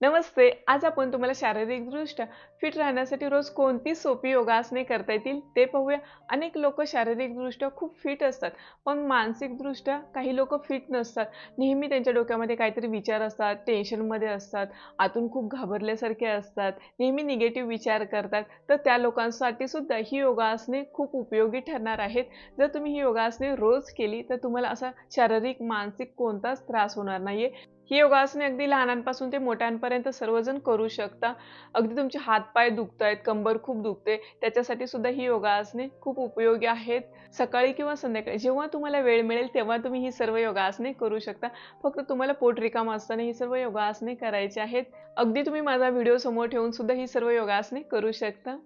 नमस्ते आज आपण तुम्हाला शारीरिकदृष्ट्या फिट राहण्यासाठी रोज कोणती सोपी योगासने करता येतील ते पाहूया. अनेक लोक शारीरिकदृष्ट्या खूप फिट असतात पण मानसिकदृष्ट्या काही लोक फिट नसतात. नेहमी त्यांच्या डोक्यामध्ये काहीतरी विचार असतात टेन्शनमध्ये असतात आतून खूप घाबरल्यासारखे असतात नेहमी निगेटिव्ह विचार करतात. तर त्या लोकांसाठी सुद्धा ही योगासने खूप उपयोगी ठरणार आहेत. जर तुम्ही ही योगासने रोज केली तर तुम्हाला असा शारीरिक मानसिक कोणताच त्रास होणार नाहीये. ही योगासने अगदी लहानांपासून ते मोठ्यांपर्यंत सर्वजण करू शकता. अगदी तुमचे हातपाय दुखत आहेत कंबर खूप दुखते त्याच्यासाठी सुद्धा ही योगासने खूप उपयोगी आहेत. सकाळी किंवा संध्याकाळी जेव्हा तुम्हाला वेळ मिळेल तेव्हा तुम्ही ही सर्व योगासने करू शकता. फक्त तुम्हाला पोट रिकाम असताना ही सर्व योगासने करायची आहेत. अगदी तुम्ही माझा व्हिडिओ समोर ठेवून सुद्धा ही सर्व योगासने करू शकता.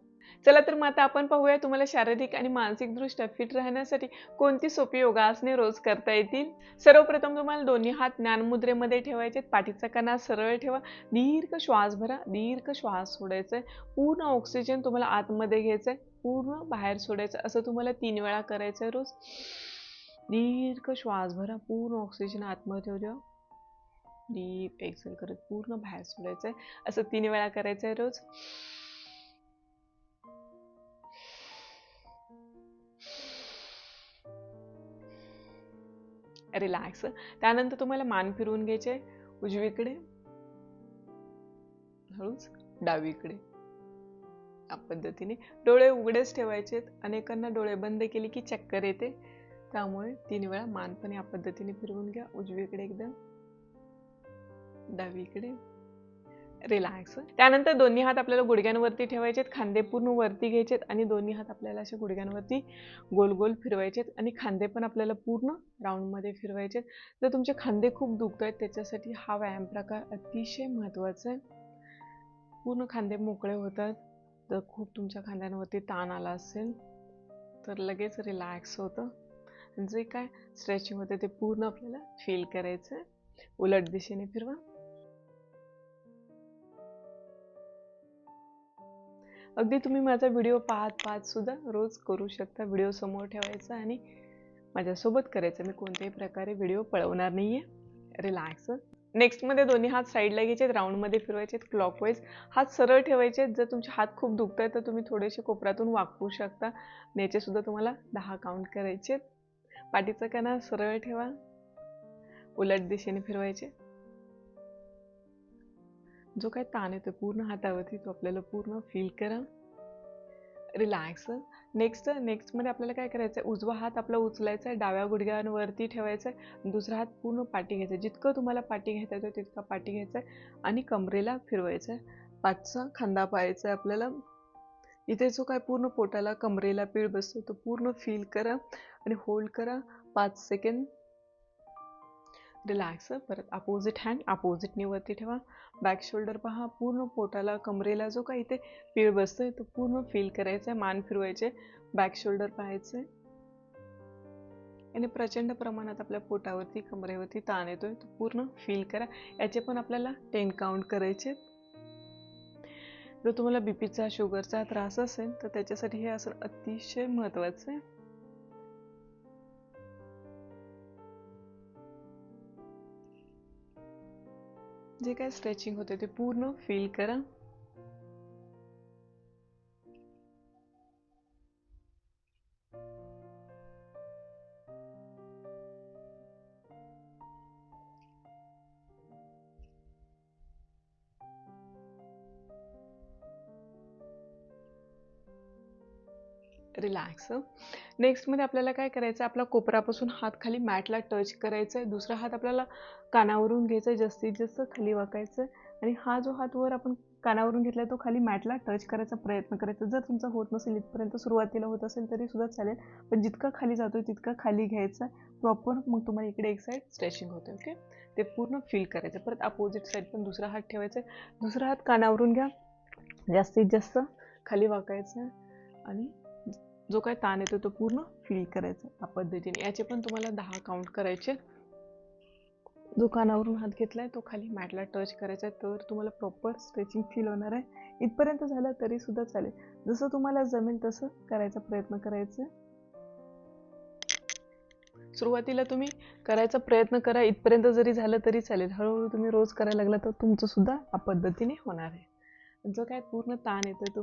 चला तर मग आता आपण पाहूया तुम्हाला शारीरिक आणि मानसिकदृष्ट्या फिट राहण्यासाठी कोणती सोपी योगासने रोज करता येतील? सर्वप्रथम तुम्हाला दोन्ही हात ज्ञानमुद्रेमध्ये ठेवायचे पाठीचा कणा सरळ ठेवा. दीर्घ श्वास भरा. दीर्घ श्वास सोडायचा पूर्ण ऑक्सिजन तुम्हाला आतमध्ये घ्यायचंय. पूर्ण बाहेर सोडायचं असं तुम्हाला तीन वेळा करायचं आहे रोज. दीर्घ श्वास भरा. पूर्ण ऑक्सिजन आतमध्ये ठेवा. डीप एक्सेल करत पूर्ण बाहेर सोडायचं आहे असं तीन वेळा करायचं आहे रोज. रिलॅक्स. त्यानंतर तुम्हाला मान फिरवून घ्यायचे उजवीकडे हळूच डावीकडे. या पद्धतीने डोळे उघडेच ठेवायचे अनेकांना डोळे बंद केले की चक्कर येते. त्यामुळे तीन वेळा मान पण या पद्धतीने फिरवून घ्या. उजवीकडे एकदा डावीकडे. रिलॅक्स त्यानंतर दोन्ही हात आपल्याला गुडघ्यांवरती ठेवायचेत खांदे पूर्ण वरती घ्यायचेत आणि दोन्ही हात आपल्याला असे गुडघ्यांवरती गोल गोल फिरवायचेत आणि खांदे पण आपल्याला पूर्ण राऊंडमध्ये फिरवायचेत. जर तुमचे खांदे खूप दुखत आहेत त्याच्यासाठी हा व्यायाम प्रकार अतिशय महत्त्वाचा आहे. पूर्ण खांदे मोकळे होतात जर खूप तुमच्या खांद्यांवरती ताण आला असेल तर लगेच रिलॅक्स होतं. जे काय स्ट्रेचिंग होते ते पूर्ण आपल्याला फील करायचं आहे उलट दिशेने फिरवा. अगदी तुम्ही माझा व्हिडिओ पाहत पाहत सुद्धा रोज करू शकता. व्हिडिओ समोर ठेवायचा आणि माझ्यासोबत करायचं. मी कोणत्याही प्रकारे व्हिडिओ पळवणार नाही आहे रिलॅक्स नेक्स्टमध्ये दोन्ही हात साईडला घ्यायचे राऊंडमध्ये फिरवायचे क्लॉकवाईज हात सरळ ठेवायचे जर तुमचे हात खूप दुखत आहेत तर तुम्ही थोडेसे कोपऱ्यातून वाकवू शकता. याचेसुद्धा तुम्हाला दहा काउंट करायचे पाठीचा कणा सरळ ठेवा. उलट दिशेने फिरवायचे. जो काय ताण येतो पूर्ण हातावरती तो आपल्याला पूर्ण फील करा. रिलॅक्स नेक्स्ट नेक्स्टमध्ये आपल्याला काय करायचं आहे उजवा हात आपला उचलायचा आहे डाव्या गुडघ्यांवरती ठेवायचा आहे दुसरा हात पूर्ण पाठी घ्यायचा आहे जितकं तुम्हाला पाठी घेता येतो तितका पाठी घ्यायचा आहे आणि कमरेला फिरवायचं आहे पाचचा खांदा पाहायचा आहे आपल्याला. इथे जो काय पूर्ण पोटाला कमरेला पीळ बसतो तो पूर्ण फील करा आणि होल्ड करा. पाच सेकंड रिलॅक्स परत अपोजिट हँड अपोजिटनी वरती ठेवा. बॅक शोल्डर पहा पूर्ण पोटाला कमरेला जो काही इथे पीळ बसतोय तो पूर्ण फील करायचा आहे मान फिरवायचे. बॅक शोल्डर पाहायचे. आणि प्रचंड प्रमाणात आपल्या पोटावरती कमरेवरती ताण येतोय तो पूर्ण फील करा. याचे पण आपल्याला टेन काउंट करायचे. जर तुम्हाला बीपीचा शुगरचा त्रास असेल तर त्याच्यासाठी हे असं अतिशय महत्वाचं आहे. जे काय स्ट्रेचिंग होते ते पूर्ण फील करा. रिलॅक्स नेक्स्टमध्ये आपल्याला काय करायचं आहे आपला कोपरापासून हात खाली मॅटला टच करायचा आहे दुसरा हात आपल्याला कानावरून घ्यायचा आहे जास्तीत जास्त खाली वाकायचं आहे आणि हा जो हात वर आपण कानावरून घेतला तो खाली मॅटला टच करायचा प्रयत्न करायचा. जर तुमचा होत नसेल इथपर्यंत सुरुवातीला होत असेल तरी सुद्धा चालेल. पण जितका खाली जातोय तितका खाली घ्यायचा. प्रॉपर मग तुम्हाला इकडे एक साईड स्ट्रेचिंग होते ओके ते पूर्ण फील करायचं. परत अपोजिट साईड पण दुसरा हात ठेवायचा. आहे दुसरा हात कानावरून घ्या. जास्तीत जास्त खाली वाकायचं. आहे आणि जो काय ताण येतो तो पूर्ण फील करायचा या पद्धतीने. याचे पण तुम्हाला दहा काउंट करायचे. जो कानावरून हात घेतलाय तो खाली मॅटला टच करायचा आहे. तर तुम्हाला प्रॉपर स्ट्रेचिंग फील होणार आहे. इथपर्यंत झालं तरी सुद्धा चालेल. जसं तुम्हाला जमेल तसं करायचा प्रयत्न करायचा. सुरुवातीला तुम्ही करायचा प्रयत्न करा. इथपर्यंत जरी झालं तरी चालेल. हळूहळू तुम्ही रोज करायला लागला तर तुमचं सुद्धा या पद्धतीने होणार आहे. जो काय पूर्ण ताण येतोय तो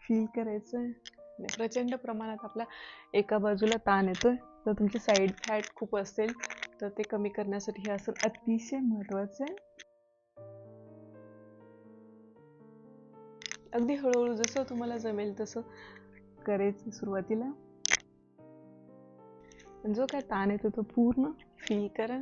फील करायचं आहे. प्रचंड प्रमाणात आपला एका बाजूला ताण येतोय. जर तुमची साईड फॅट खूप असेल तर ते कमी करण्यासाठी हे असं अतिशय महत्वाचं. आहे अगदी हळूहळू जसं तुम्हाला जमेल तसं करायचं सुरुवातीला. जो काय ताण येतो तो पूर्ण फील करा.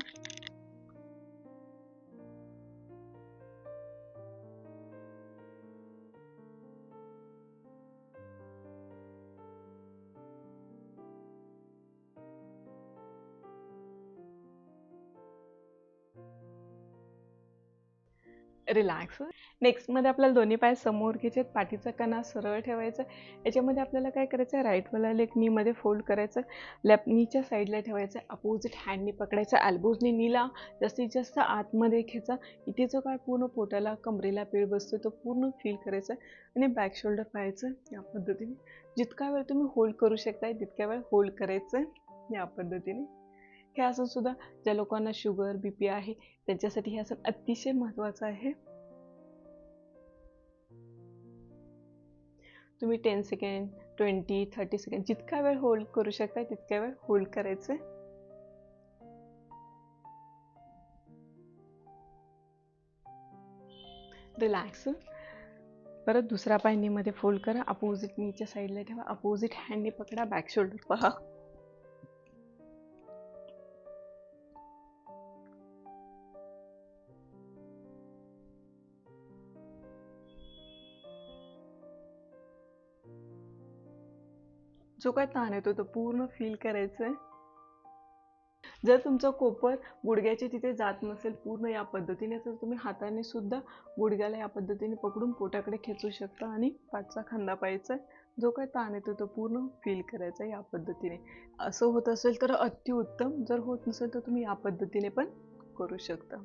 रिलॅक्स नेक्स्टमध्ये आपल्याला दोन्ही पाय समोर घ्यायचे पाठीचा कणा सरळ ठेवायचा. याच्यामध्ये आपल्याला काय करायचं? आहे राईटवाला लेग नीमध्ये फोल्ड करायचं. लेफ्ट नीच्या साईडला ठेवायचं. अपोजिट हँडनी पकडायचं. अल्बोजनी नीला जास्तीत जास्त आतमध्ये घ्यायचा. इथे जो काय पूर्ण पोटाला कमरेला पीळ बसतो तो पूर्ण फील करायचा. आणि बॅक शोल्डर पाहायचं या पद्धतीने. जितका वेळ तुम्ही होल्ड करू शकताय तितक्या वेळ होल्ड करायचं या पद्धतीने. हे आसन सुद्धा ज्या लोकांना शुगर बी पी आहे त्यांच्यासाठी हे आसन अतिशय महत्त्वाचं आहे. तुम्ही ten second twenty thirty second जितका वेळ होल्ड करू शकता तितक्या वेळ होल्ड करायचं रिलॅक्स परत दुसरा पाय नीमध्ये फोल्ड करा अपोजिट नीच्या साईडला ठेवा अपोजिट हँडने पकडा बॅक शोल्डर पहा. जो काय ताण येतो तो पूर्ण फील करायचं आहे जर तुमचं कोपर गुडघ्याचे तिथे जात नसेल पूर्ण या पद्धतीने तर तुम्ही हाताने सुद्धा गुडघ्याला या पद्धतीने पकडून पोटाकडे खेचू शकता आणि पाठचा खांदा पाहायचा जो काय ताण येतो तो पूर्ण फील करायचा या पद्धतीने. असं होत असेल तर अतिउत्तम जर होत नसेल तर तुम्ही या पद्धतीने पण करू शकता.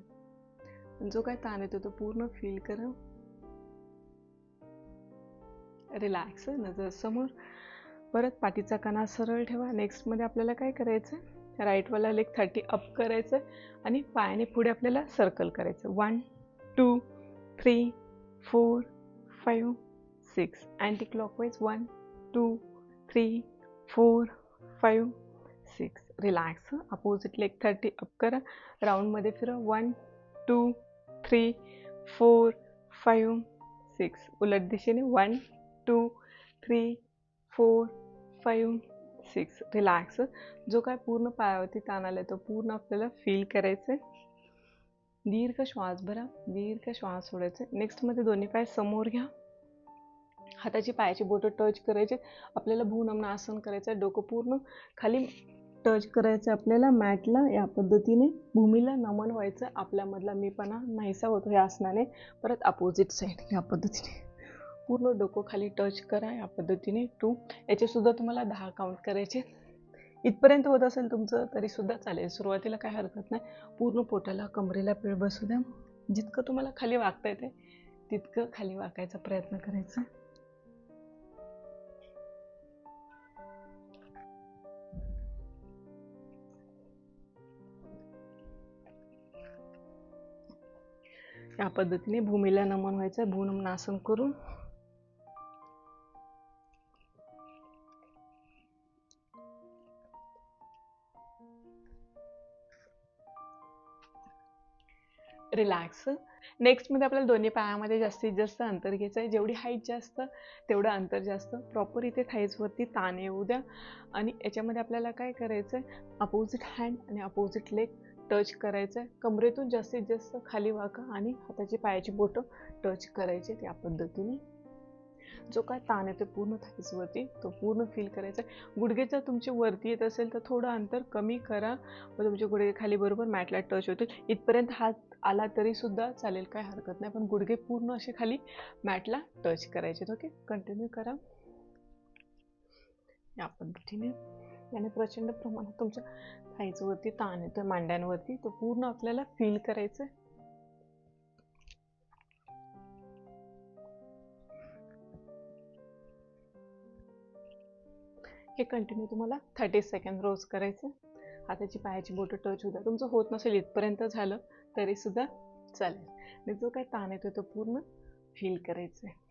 जो काय ताण येतो तो पूर्ण फील करा. रिलॅक्स नजर समोर. परत पाठीचा कणा सरळ ठेवा. नेक्स्टमध्ये आपल्याला काय करायचं राईटवाला लेग थर्टी अप करायचं आणि पायाने पुढे आपल्याला सर्कल करायचं one two three four five six anti clockwise one two three four five six relax opposite leg thirty up करा राऊंडमध्ये फिरा. One two three four five six उलट दिशेने. One two three four five six relax. जो काय पूर्ण पायावरती ताण आला आहे तो पूर्ण आपल्याला फील करायचं आहे दीर्घ श्वास भरा दीर्घ श्वास सोडायचे नेक्स्टमध्ये दोन्ही पाय समोर घ्या. हाताची पायाची बोटं टच करायचे. आपल्याला भूनमन आसन करायचं आहे डोकं पूर्ण खाली टच करायचं आपल्याला. मॅटला या पद्धतीने भूमीला नमन व्हायचं. आपल्यामधला मीपणा नाहीसा होतो या आसनाने. परत अपोजिट साईड या पद्धतीने. पूर्ण डोकं खाली टच करा या पद्धतीने. टू याचेसुद्धा तुम्हाला दहा काउंट करायचे. इथपर्यंत होत असेल तुमचं तरीसुद्धा चालेल. सुरुवातीला काय हरकत नाही. पूर्ण पोटाला कमरेला पीळ बसू द्या. जितकं तुम्हाला खाली वागता येते तितकं खाली वाकायचा प्रयत्न करायचा. या पद्धतीने भूमीला नमन व्हायचं. भू नमनासन करून रिलॅक्स नेक्स्टमध्ये आपल्याला दोन्ही पायामध्ये जास्तीत जास्त अंतर घ्यायचं आहे. जेवढी हाईट जास्त तेवढं अंतर जास्त. प्रॉपर इथे थाईजवरती ताण येऊ द्या. आणि याच्यामध्ये आपल्याला काय करायचं आहे अपोजिट हँड आणि अपोजिट लेग टच करायचं आहे कमरेतून जास्तीत जास्त खाली वाका आणि हाताची पायाची बोटं टच करायचे त्या पद्धतीने. जो काय ताण आहे पूर्ण थाईजवरती तो पूर्ण फील करायचा आहे. गुडघे जर तुमचे वरती येत असेल तर थोडं अंतर कमी करा. व तुमचे गुडघे खाली बरोबर मॅटला टच होतील. इथपर्यंत हात आला तरी सुद्धा चालेल काय हरकत नाही. पण गुडघे पूर्ण असे खाली मॅटला टच करायचे. ओके कंटिन्यू करा. या पद्धतीने. याने प्रचंड प्रमाणात तुमच्या थाईजवरती ताण येतो मांड्यांवरती. तो पूर्ण आपल्याला फील करायचं हे कंटिन्यू तुम्हाला थर्टी सेकंड रोज करायचं हाताची पायाची बोटं टच होतात तुमचं होत नसेल इथपर्यंत झालं. तरी सुद्धा चालेल. आणि जो काय ताण येतो तो पूर्ण फील करायचा आहे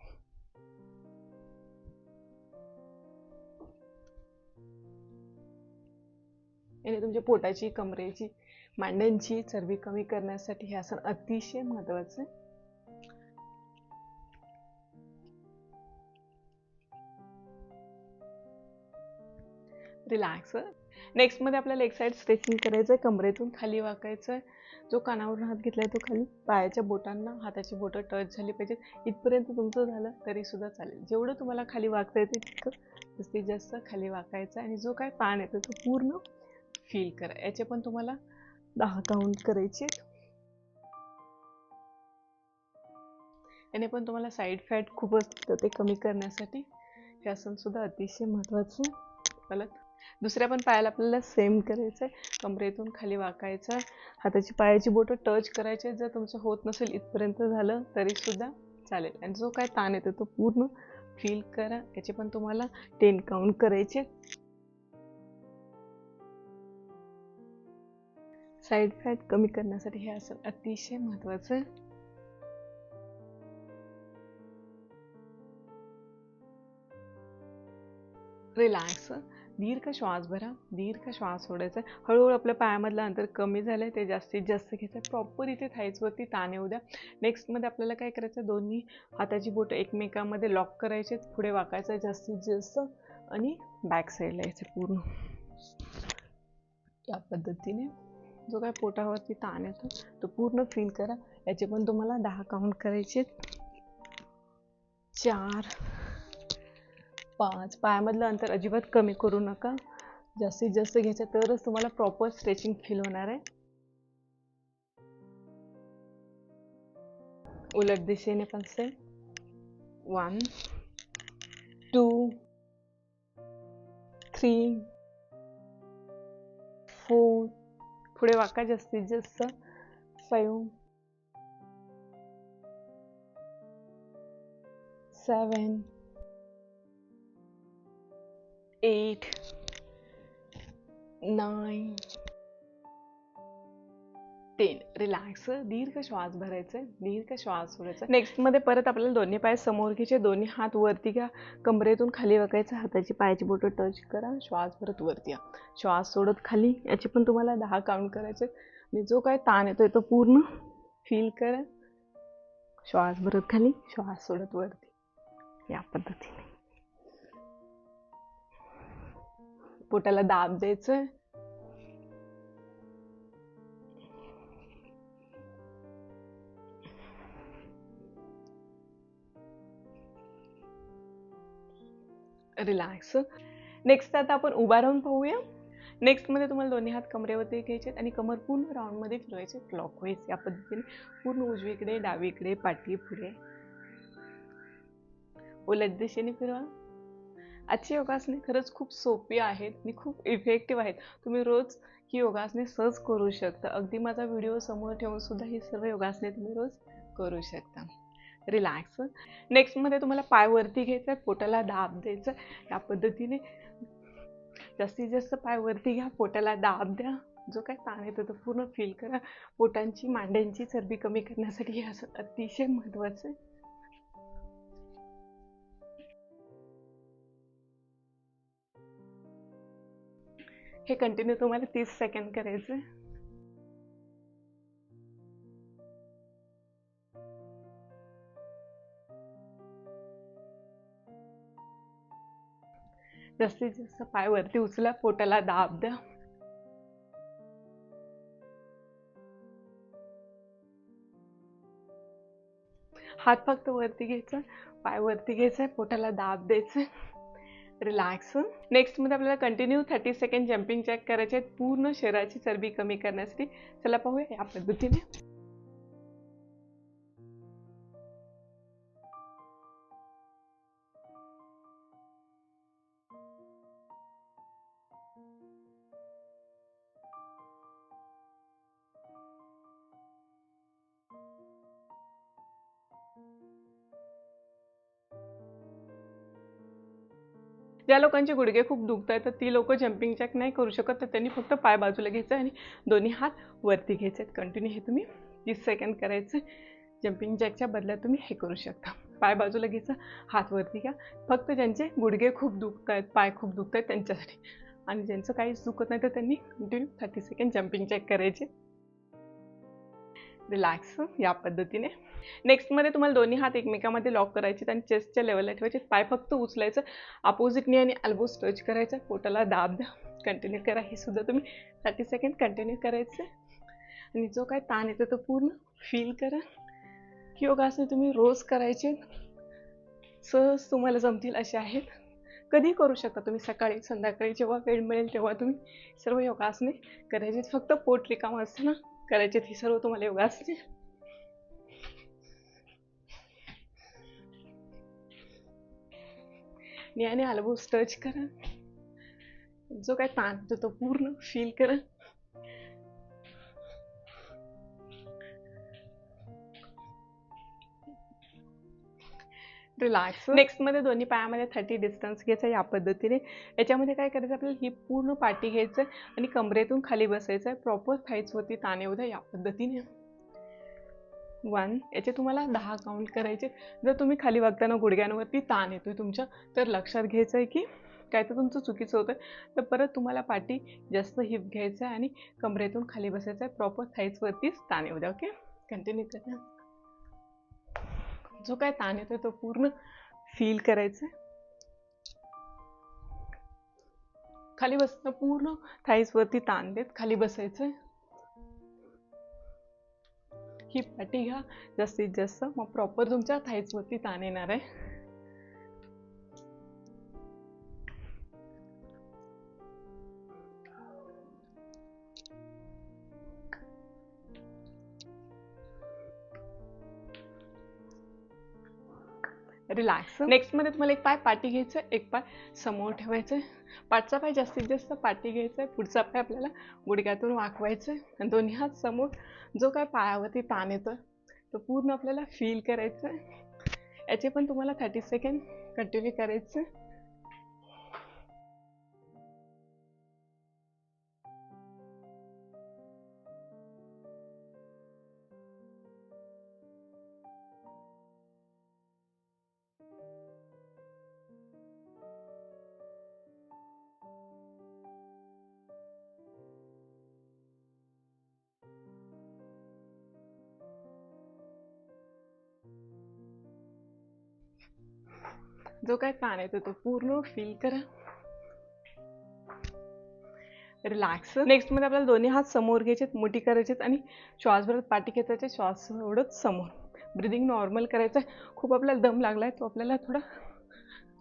याने तुमच्या पोटाची कमरेची मांड्यांची चरबी कमी करण्यासाठी हे आसन अतिशय महत्वाचं आहे. रिलॅक्स नेक्स्टमध्ये आपल्याला एक साईड स्ट्रेचिंग करायचं आहे कमरेतून खाली वाकायचं आहे जो कानावरून हात घेतलाय तो खाली पायाच्या बोटांना हाताची बोटं टच झाली पाहिजेत. इथपर्यंत तुमचं झालं तरी सुद्धा चालेल. जेवढं तुम्हाला खाली वागता येते तितकं जास्तीत जास्त खाली वाकायचं आणि जो काय ताण येतो तो पूर्ण फील करा. याचे पण तुम्हाला दहा काउंट करायचे याने पण तुम्हाला साईड फॅट खूप असतं ते कमी करण्यासाठी. हे आसन सुद्धा अतिशय महत्त्वाचं मला दुसऱ्या पण पायाला आपल्याला सेम करायचं आहे कमरेतून खाली वाकायचं. आहे हाताची पायाची बोटं टच करायचे. जर तुमचं होत नसेल इथपर्यंत झालं तरी सुद्धा चालेल. आणि जो काय ताण येतो तो पूर्ण फील करा. याचे पण तुम्हाला टेन काउंट करायचे. साईड फॅट कमी करण्यासाठी हे असं अतिशय महत्वाचं. आहे रिलॅक्स दीर्घ श्वास भरा दीर्घ श्वास सोडायचा. हळूहळू आपल्या पायामधलं अंतर कमी झालं आहे ते जास्तीत जास्त घ्यायचं प्रॉपर इथे थाईजवरती ताण येऊ द्या. नेक्स्टमध्ये आपल्याला काय करायचं दोन्ही हाताची बोटं एकमेकामध्ये लॉक करायचे पुढे वाकायचं जास्तीत जास्त आणि बॅक साईडला यायचं पूर्ण. या पद्धतीने जो काय पोटावरती ताण येतो तो पूर्ण फील करा. याचे पण तुम्हाला दहा काउंट करायचे चार पाच. पायामधलं अंतर अजिबात कमी करू नका. जास्तीत जास्त घ्यायचं तरच तुम्हाला प्रॉपर स्ट्रेचिंग फील होणार आहे. उलट दिशेने पण same one two three four पुढे वाका जास्तीत जास्त. Five seven eight nine ten relax दीर्घ श्वास भरायचे दीर्घ श्वास सोडायचा. नेक्स्टमध्ये परत आपल्याला दोन्ही पाय समोर घ्यायचे दोन्ही हात वरती घ्या. कमरेतून खाली वकायचं हाताची पायाची बोटं टच करा श्वास भरत वरती या. श्वास सोडत खाली याचे पण तुम्हाला दहा काउंट करायचे. आणि जो काय ताण येतोय तो पूर्ण फील करा. श्वास भरत खाली श्वास सोडत वरती. या पद्धतीने. पोटाला दाब द्यायचंय. रिलॅक्स नेक्स्ट आता आपण उभा राहून पाहूया. नेक्स्टमध्ये तुम्हाला दोन्ही हात कमरेवरती घ्यायचे आणि कमर पूर्ण राऊंडमध्ये फिरवायचे क्लॉकवाईज या पद्धतीने पूर्ण उजवीकडे डावीकडे पाठी पुढे उलट दिशेने फिरवा. आजची योगासने खरंच खूप सोपी आहेत आणि खूप इफेक्टिव्ह आहेत. तुम्ही रोज ही योगासने सहज करू शकता. अगदी माझा व्हिडिओ समोर ठेवून सुद्धा ही सर्व योगासने तुम्ही रोज करू शकता. रिलॅक्स नेक्स्टमध्ये तुम्हाला पाय वरती घ्यायचा आहे पोटाला दाब द्यायचा या पद्धतीने जास्तीत जास्त पाय वरती घ्या पोटाला दाब द्या. जो काय ताण येतो तो पूर्ण फील करा. पोटांची मांड्यांची चरबी कमी करण्यासाठी हे असं अतिशय महत्त्वाचं आहे. हे कंटिन्यू तुम्हाला तीस सेकंड करायचं आहे. जास्तीत जास्त पाय वरती उचला पोटाला दाब द्या. हात फक्त वरती घ्यायचा पाय वरती घ्यायचा पोटाला दाब द्यायचा. रिलॅक्स नेक्स्टमध्ये आपल्याला continue thirty second jumping check करायचे आहेत पूर्ण शरीराची चरबी कमी करण्यासाठी. चला पाहूया या पद्धतीने ज्या लोकांचे गुडघे खूप दुखत आहेत तर ती लोक जम्पिंग जॅक नाही करू शकत. तर त्यांनी फक्त पाय बाजूला घ्यायचं आणि दोन्ही हात वरती घ्यायचे आहेत. कंटिन्यू हे तुम्ही तीस सेकंड करायचं. जम्पिंग जॅकच्या बदल्यात तुम्ही हे करू शकता. पाय बाजूला घ्यायचा हात वरती घ्या. फक्त ज्यांचे गुडघे खूप दुखत आहेत पाय खूप दुखत आहेत त्यांच्यासाठी. आणि ज्यांचं काहीच दुखत नाही तर त्यांनी continue thirty second jumping check करायचे. रिलॅक्स या पद्धतीने. नेक्स्टमध्ये तुम्हाला दोन्ही हात एकमेकामध्ये लॉक करायचे आणि चेस्टच्या लेवलला ठेवायचे पाय फक्त उचलायचं अपोजिटनी आणि अल्बो स्ट्रेच करायचा. पोटाला दाब द्या. कंटिन्यू करा. हे सुद्धा तुम्ही थर्टी सेकंड कंटिन्यू करायचं. आणि जो काय ताण येतो तो पूर्ण फील करा. योगासने तुम्ही रोज करायचे सहज तुम्हाला जमतील असे आहेत. कधी करू शकता तुम्ही. सकाळी संध्याकाळी जेव्हा वेळ मिळेल तेव्हा तुम्ही सर्व योगासने करायचे फक्त पोट रिकामं असताना करायचे ही सर्व तुम्हाला योगासने याने आलबोस टच करा जो काय ताण होतो तो पूर्ण फील करा रिलॅक्स नेक्स्टमध्ये दोन्ही पायामध्ये थर्टी डिस्टन्स घ्यायचं या पद्धतीने. याच्यामध्ये काय करायचं आपल्याला ही पूर्ण पाठी घ्यायचं आणि कमरेतून खाली बसायचं आहे प्रॉपर थाईच होती ताणे उद्या या पद्धतीने. वन याचे तुम्हाला दहा काउंट करायचे. जर तुम्ही खाली वागताना गुडघ्यांवरती ताण येतोय तुमच्या तर लक्षात घ्यायचं आहे की काय तर तुमचं चुकीचं होतं तर परत तुम्हाला पाठी जास्त हिप घ्यायचं आहे आणि कमरेतून खाली बसायचं आहे. प्रॉपर थाईजवरतीच ताण येऊ द्या ओके कंटिन्यू करा. जो काय ताण येतोय तो पूर्ण फील करायचं खाली बसणं पूर्ण थाईजवरती ताण देत खाली बसायचं ही पाठी घ्या. जास्तीत जास्त. मग प्रॉपर तुमच्या थाईजवरती ताण येणार आहे. रिलॅक्स नेक्स्टमध्ये तुम्हाला एक पाय पाठी घ्यायचं एक पाय समोर ठेवायचं पाठचा पाय जास्तीत जास्त पाठी घ्यायचा आहे पुढचा पाय आपल्याला गुडघ्यातून वाकवायचं आहे आणि दोन्ही हात समोर जो काय पायावरती ताण येतो तो पूर्ण आपल्याला फील करायचं आहे याचे पण तुम्हाला थर्टी सेकंड कंटिन्यू करायचं जो काय ताण येतो तो पूर्ण फील करा रिलॅक्स नेक्स्टमध्ये आपल्याला दोन्ही हात समोर घ्यायचे मोठी करायचे आणि श्वास भरत पाठी खेचायचे श्वास सोडत समोर. ब्रिदिंग नॉर्मल करायचं आहे खूप आपल्याला दम लागला आहे तो आपल्याला थोडा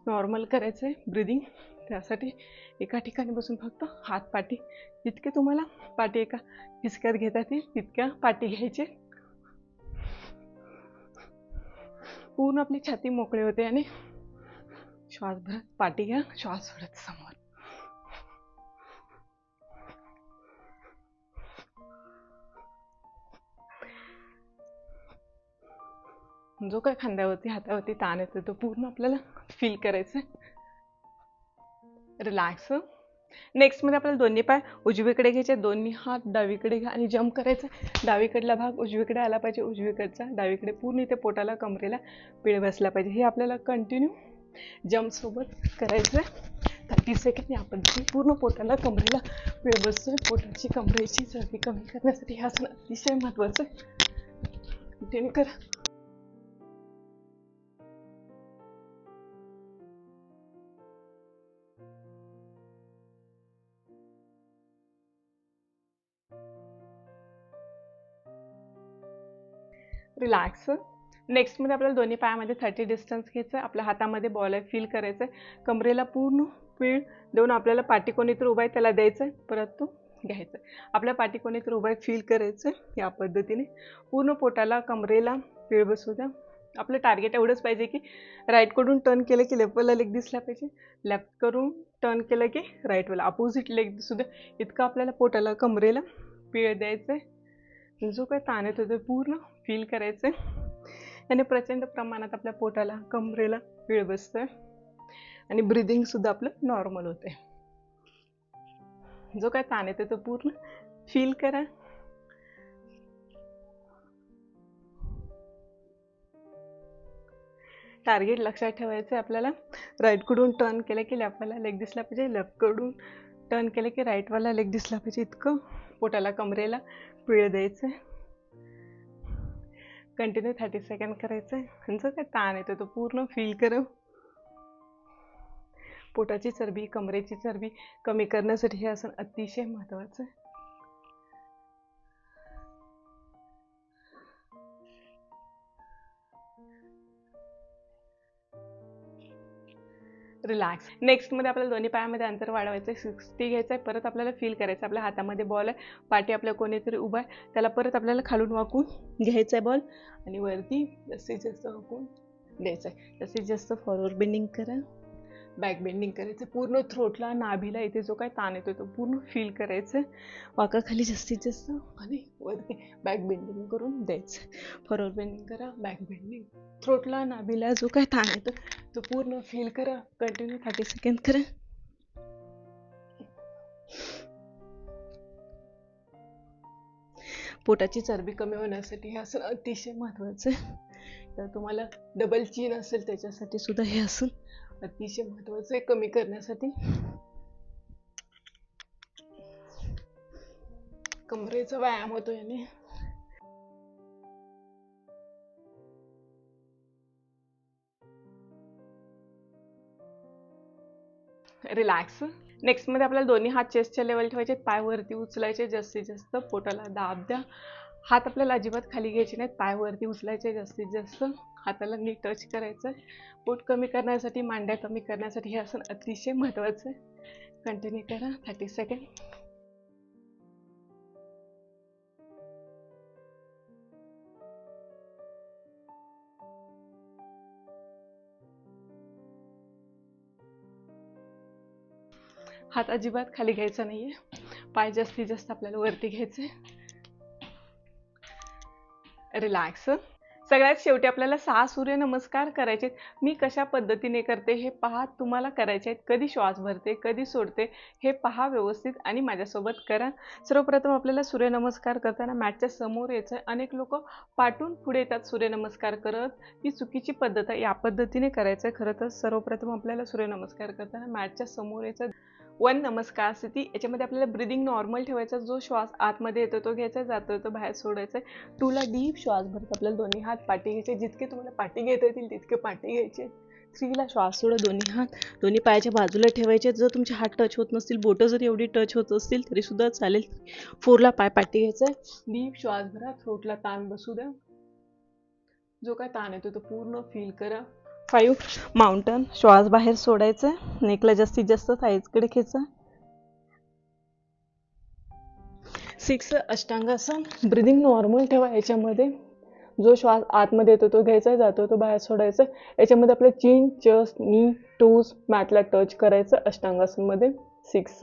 नॉर्मल करायचं आहे ब्रिदिंग त्यासाठी एका ठिकाणी बसून फक्त हात पाठी. जितके तुम्हाला पाठी एका हिसक्यात घेता येईल तितक्या पाठी घ्यायचे. पूर्ण आपली छाती मोकळी होते आणि श्वास भरत पाठी घ्या श्वास भरत समोर. जो काय खांद्यावरती हातावरती ताण येतो तो पूर्ण आपल्याला फील करायचं रिलॅक्स नेक्स्टमध्ये हो. आपल्याला दोन्ही पाय उजवीकडे घ्यायचे दोन्ही हात डावीकडे घ्या आणि जम्प करायचा. डावीकडला भाग उजवीकडे आला पाहिजे उजवीकडचा. डावीकडे पूर्ण इथे पोटाला कमरेला पिळ बसला पाहिजे. हे आपल्याला कंटिन्यू जम्पसोबत करायचं आहे. थर्टी सेकंड आपण पूर्ण पोटाला कमरेला वेळ बसतो आहे पोटाची कमरेची चरबी कमी करण्यासाठी हे आसन अतिशय महत्त्वाचं आहे. कंटिन्यू करा. रिलॅक्स नेक्स्टमध्ये आपल्याला दोन्ही पायामध्ये थर्टी डिस्टन्स घ्यायचं आहे. आपल्या हातामध्ये बॉल आहे फील करायचं आहे. कमरेला पूर्ण पीळ देऊन आपल्याला पाठी कोणी तर उभा आहे त्याला द्यायचं आहे. परत तो घ्यायचं आहे. आपल्या पाठी कोणी तर उभा आहे फील करायचं आहे या पद्धतीने. पूर्ण पोटाला कमरेला पीळ बसू द्या. आपलं टार्गेट एवढंच पाहिजे की राईटकडून टर्न केलं की लेफ्टवाला लेग दिसला पाहिजे. लेफ्ट करून टर्न केलं की राईटवाला अपोजिट लेग दिसू द्या. इतकं आपल्याला पोटाला कमरेला पीळ द्यायचं आहे. जो काय ताण येतो ते पूर्ण फील करायचं आहे. याने प्रचंड प्रमाणात आपल्या पोटाला कमरेला पीळ बसतो आहे आणि ब्रिदिंग सुद्धा आपलं नॉर्मल होते जो काय ताण येते तो पूर्ण फील करा. टार्गेट लक्षात ठेवायचं आहे आपल्याला राईटकडून टर्न केलं की लेफ्टवाला लेग दिसला पाहिजे. लेफ्टकडून टर्न केलं की राईटवाला लेग दिसला पाहिजे. इतकं पोटाला कमरेला पिळ द्यायचं आहे कंटिन्यू थर्टी सेकंड करायचं आहे जो काय ताण येतो तो पूर्ण फील करू. पोटाची चरबी कमरेची चरबी कमी करण्यासाठी हे आसन अतिशय महत्त्वाचं आहे. रिलॅक्स नेक्स्टमध्ये आपल्याला दोन्ही पायामध्ये अंतर वाढवायचं आहे सिक्स्टी घ्यायचं आहे परत आपल्याला फील करायचं आपल्या हातामध्ये बॉल आहे. पाठी आपल्या कोणीतरी उभा आहे. त्याला परत आपल्याला खालून वाकून घ्यायचं आहे बॉल आणि वरती जास्तीत जास्त वाकून द्यायचं आहे जास्तीत जास्त फॉरवर्ड बेंडिंग करा. बॅक बेंडिंग करायचं पूर्ण थ्रोटला नाभीला इथे जो काय ताण येतो तो पूर्ण फील करायचं. वाकाखाली जास्तीत जास्त आणि वरती बॅक बेंडिंग करून द्यायचं. फॉरवर्ड बेंडिंग करा बॅक बेंडिंग थ्रोटला नाभीला जो काय ताण येतो तो पूर्ण फील करा. कंटिन्यू थर्टी सेकंड करा. पोटाची चरबी कमी होण्यासाठी हे असं अतिशय महत्त्वाचं आहे. तर तुम्हाला डबल चीन असेल त्याच्यासाठी सुद्धा हे आसन अतिशय महत्वाचं आहे कमी करण्यासाठी. कमरेचा व्यायाम होतो याने. रिलॅक्स नेक्स्टमध्ये आपल्याला दोन्ही हात चेस्टच्या लेवल ठेवायचे पाय वरती उचलायचे जास्तीत जास्त पोटाला दाब द्या. हात आपल्याला अजिबात खाली घ्यायचे नाहीत पाय वरती उचलायचे जास्तीत जास्त. हाताला नीट टच करायचं. पोट कमी करण्यासाठी मांड्या कमी करण्यासाठी हे आसन अतिशय महत्त्वाचं आहे. कंटिन्यू करा. थर्टी सेकंड हात अजिबात खाली घ्यायचा नाहीये. पाय जास्तीत जास्त आपल्याला वरती घ्यायचे. रिलॅक्स सगळ्यात शेवटी आपल्याला सहा सूर्यनमस्कार करायचे मी कशा पद्धतीने करते हे पहा. तुम्हाला करायचे आहेत. कधी श्वास भरते कधी सोडते हे पहा व्यवस्थित आणि माझ्यासोबत करा. सर्वप्रथम आपल्याला सूर्यनमस्कार करताना मॅटच्या समोर यायचं अनेक लोक पाठून पुढे येतात सूर्यनमस्कार करत. ही चुकीची पद्धत आहे. या पद्धतीने करायचं आहे खरं तर. सर्वप्रथम आपल्याला सूर्यनमस्कार करताना मॅटच्या समोर यायचं वन नमस्कार स्थिती. याच्यामध्ये आपल्याला ब्रिदिंग नॉर्मल ठेवायचा जो श्वास आतमध्ये येतो तो घ्यायचा जातो तो बाहेर सोडायचा. आहे टूला डीप श्वास भरत आपल्याला दोन्ही हात पाठी घ्यायचे. जितके तुम्हाला पाठी घेता येतील तितके पाठी घ्यायचे. थ्रीला श्वास सोडा दोन्ही हात. दोन्ही पायाच्या बाजूला ठेवायचे. जर तुमचे हात टच होत नसतील बोटं जर एवढी टच होत असतील तरीसुद्धा चालेल. फोरला पाय पाठी घ्यायचा. आहे डीप श्वास भरा थ्रोटला ताण बसू द्या. जो काय ताण येतो तो पूर्ण फील करा. फाईव्ह. माउंटन श्वास बाहेर सोडायचा नेकला जास्तीत जास्त साईजकडे खेचा सिक्स अष्टांगासन ब्रिदिंग नॉर्मल ठेवा याच्यामध्ये. जो श्वास आतमध्ये येतो तो घ्यायचा जातो तो बाहेर सोडायचा याच्यामध्ये आपलं चीन चस्ट नी टोज मॅटला टच करायचं अष्टांगासनमध्ये. सिक्स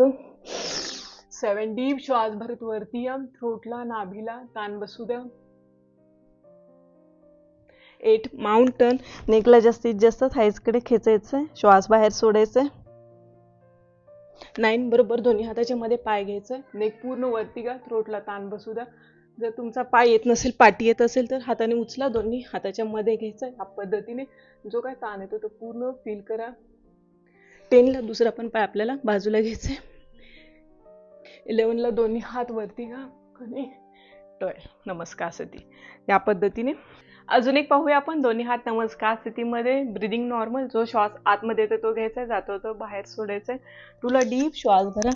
सेवन डीप श्वास भरत वरती या. थ्रोटला नाभीला ताण बसू द्या. Eight mountain. नेकला जास्तीत जास्त थाईजकडे खेचायचं आहे श्वास बाहेर सोडायचं आहे नाईन बरोबर दोन्ही हाताच्या मध्ये पाय घ्यायचं आहे नेक पूर्ण वरती घ्या. थ्रोटला ताण बसू द्या. जर तुमचा पाय येत नसेल पाठी येत असेल तर हाताने उचला. दोन्ही हाताच्या मध्ये घ्यायचं आहे या पद्धतीने जो काय ताण येतो तो पूर्ण फील करा. टेनला दुसरा पण पाय आपल्याला बाजूला घ्यायचा आहे इलेवनला दोन्ही हात वरती घा आणि टॉय. नमस्कार सती. या पद्धतीने अजून एक पाहूया आपण. दोन्ही हात नमस्कार स्थितीमध्ये. ब्रिदिंग नॉर्मल जो श्वास आतमध्ये येतो तो घ्यायचा जातो तो बाहेर सोडायचा. तुला डीप श्वास भरा.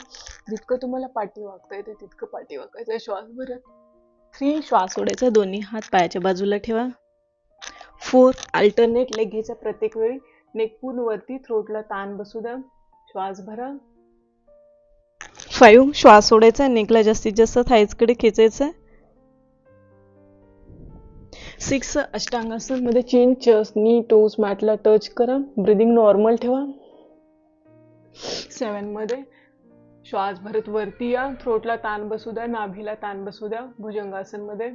जितकं तुम्हाला पाठी वागता येते तितकं पाठी वागायचं श्वास भरा. थ्री श्वास सोडायचा. दोन्ही हात पायाच्या बाजूला ठेवा. फोर अल्टरनेट लेग घ्यायचा प्रत्येक वेळी. नेक पूर्ण वरती थ्रोटला ताण बसू द्या. श्वास भरा. फाईव्ह श्वास सोडायचा. नेकला जास्तीत जास्त थाईजकडे खेचायचं. Six अष्टांगासनमध्ये chin chest knee toes मॅटला टच करा. ब्रिदिंग नॉर्मल ठेवा. सेवनमध्ये श्वास भरत वरती या. थ्रोटला ताण बसू द्या. नाभीला ताण बसू द्या. भुजंगासनमध्ये.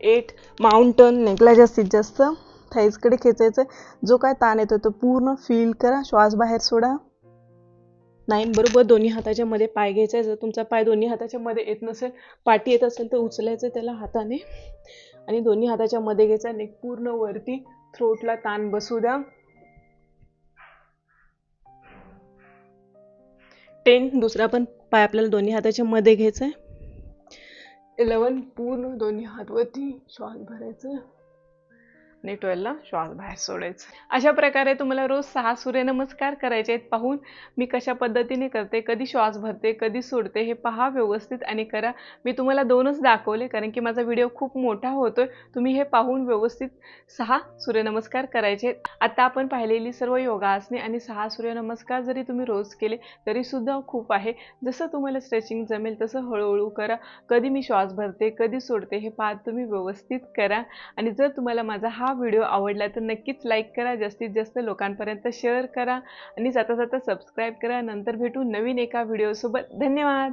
एट माउंटन नेकला जास्तीत जास्त. थाईजकडे खेचायचं जो काय ताण येतो तो पूर्ण फील करा. श्वास बाहेर सोडा. नाही बरोबर दोन्ही हाताच्या मध्ये पाय घ्यायचा आहे. जर तुमचा पाय दोन्ही हाताच्या मध्ये येत नसेल पाठी येत असेल तर उचलायचं त्याला हाताने. आणि दोन्ही हाताच्या मध्ये घ्यायचा नेक पूर्ण वरती थ्रोटला ताण बसू द्या. टेन दुसरा पण पाय आपल्याला दोन्ही हाताच्या मध्ये घ्यायचा आहे. इलेवन पूर्ण दोन्ही हातवरती श्वास भरायचा आणि ट्वेल्वला श्वास बाहेर सोडायचा. अशा प्रकारे तुम्हाला रोज सहा सूर्यनमस्कार करायचे आहेत. पाहून मी कशा पद्धतीने करते कधी श्वास भरते कधी सोडते हे पहा व्यवस्थित आणि करा. मी तुम्हाला दोनच दाखवले कारण की माझा व्हिडिओ खूप मोठा होतोय. तुम्ही हे पाहून व्यवस्थित सहा सूर्यनमस्कार करायचे आहेत. आता आपण पाहिलेली सर्व योगासने आणि सहा सूर्यनमस्कार जरी तुम्ही रोज केले तरी सुद्धा खूप आहे. जसं तुम्हाला स्ट्रेचिंग जमेल तसं हळूहळू करा. कधी मी श्वास भरते कधी सोडते हे पाहत तुम्ही व्यवस्थित करा. आणि जर तुम्हाला माझा हा हा व्हिडिओ आवडला तर नक्कीच लाईक करा जास्तीत जास्त लोकांपर्यंत शेअर करा आणि जाता जाता सबस्क्राईब करा. नंतर भेटू नवीन एका व्हिडिओसोबत धन्यवाद!